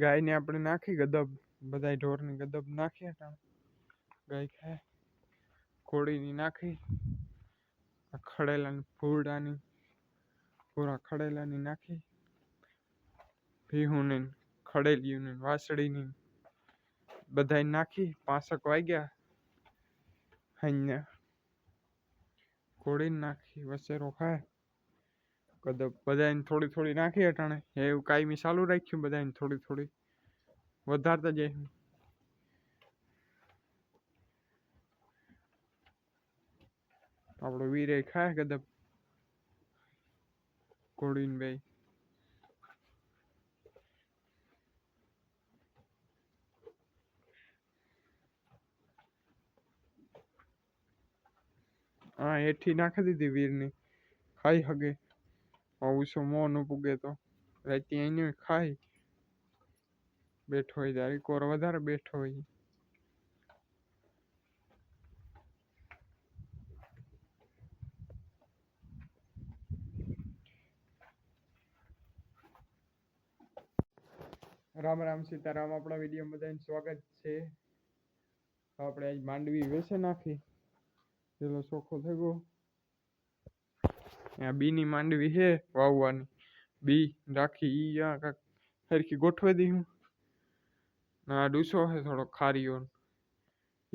गाय ने अपने नाखी गदब बदाय ढोर ने गदब नाखिया था गाय खाए घोड़ी ने नाखी खड़ेला ने फूडा ने पूरा खड़ेला ने नाखी भीहू ने खड़ेलियो ने वासड़ी ने बदाय नाखी पासक वाई गया हन्या घोड़ी नाखी वसे रोखा है કદાચ બધાને થોડી થોડી નાખી અટાણે એવું કાયમી ચાલુ રાખ્યું બધાને થોડી થોડી વધારતા જાય આપણો વીરે ખાય કદાચ કોડીન ભાઈ હા એઠી નાખી દીધી વીર ની ખાઈ હગે પાઉસો મો ન પૂગે તો રાતે અહીં ખાય બેઠો હોય ત્યારે કોર વધારે બેઠો હોય રામ રામ સીતારામ આપણા વિડીયો બધાને સ્વાગત છે આપણે આજ માંડવી વેચે નાખી પેલો ચોખ્ખો થઈ ગયો આ બીની માંડવી છે વાવવાની બી રાખી ઈ આ કાંક સરખી ગોઠવી દઈ હું આ ડૂસો છે થોડો ખારીઓ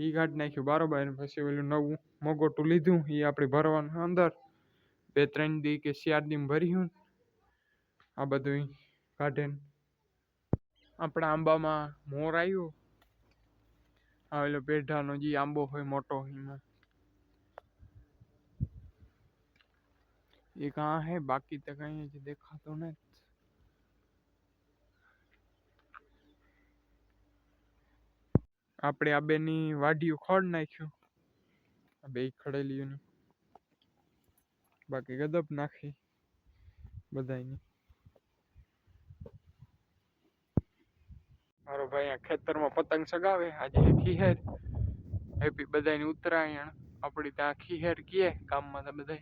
ઈ કાઢી નાખ્યું બરાબર પછી પેલું નવું મગોટું લીધું એ આપણે ભરવાનું અંદર બે ત્રણ દી કે ચાર દી ભર્યું આ બધું કાઢીને આપણા આંબામાં મોર આવ્યો આવેલો પેઢાનો જે આંબો હોય મોટો એમાં ये कहाँ है बाकी तक जे देखा तो नहीं આપણે આ બેની વાડીઓ ખોડ નાખ્યું આ બે ખડેલીઓની બાકી ગદપ નાખી બધાની મારો ભાઈ આ ખેતરમાં પતંગ સગાવે આજે ખીહેર હેપી બધાની ઉત્તરાયણ આપણી ત્યાં ખીહેર કીએ ગામમાં તો બધા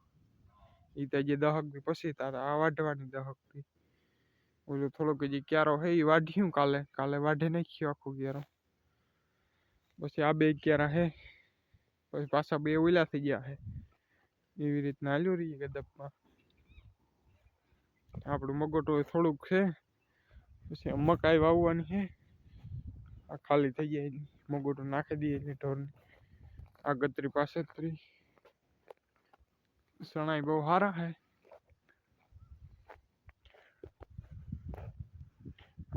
ઈતે જે દોક પછી તારા આ વાડવાની દોક થી ઓલો થોડો કીજી ક્યારો હે ઈ વાડ્યું કાલે કાલે વાડિ નખ્યો કોકિયારો પછી આ બે ક્યારા હે પછી પાછા બે ઓલ્યા થઈ ગયા હે આવી રીતના આલ્યું રહી ગદપમાં આપડું મગટો થોડું ખે પછી મકાઈ વાવવાની છે આ ખાલી થઈ ગઈ મગટો નાખી દીધી એટલે ઢોર આ ગતરી પાછે 33 સરા નાઈ બહુ હારા છે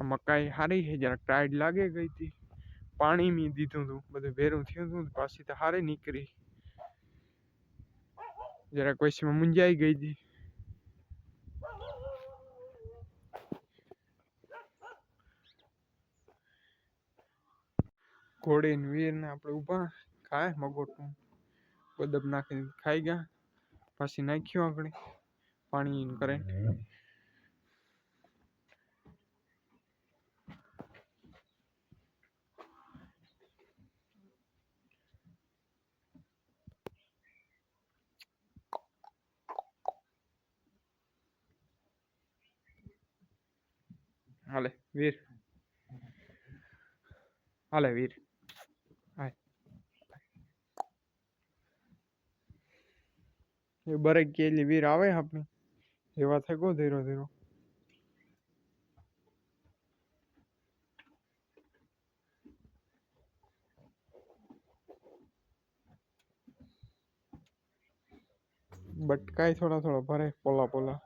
આ મકાઈ હારી છે જરા ટાઈડ લાગે ગઈતી પાણી મી દીધું તો બધું ભેરૂ થયું તો પાછી તો હારે નિકરી જરા કઈસી મુંજાઈ ગઈ દી કોડીન વીર ને આપણે ઊભા કાય મગોટું પગ નાખીને ખાઈ ગયા પાછી નાખ્યું આગળ પાણી current Vale, vir. Vale, vir. Ay. बरेक केली वीर આવે આપણે એવા થકો ધીરો ધીરો બટકાય થોડા થોડા ભરે પોલા પોલા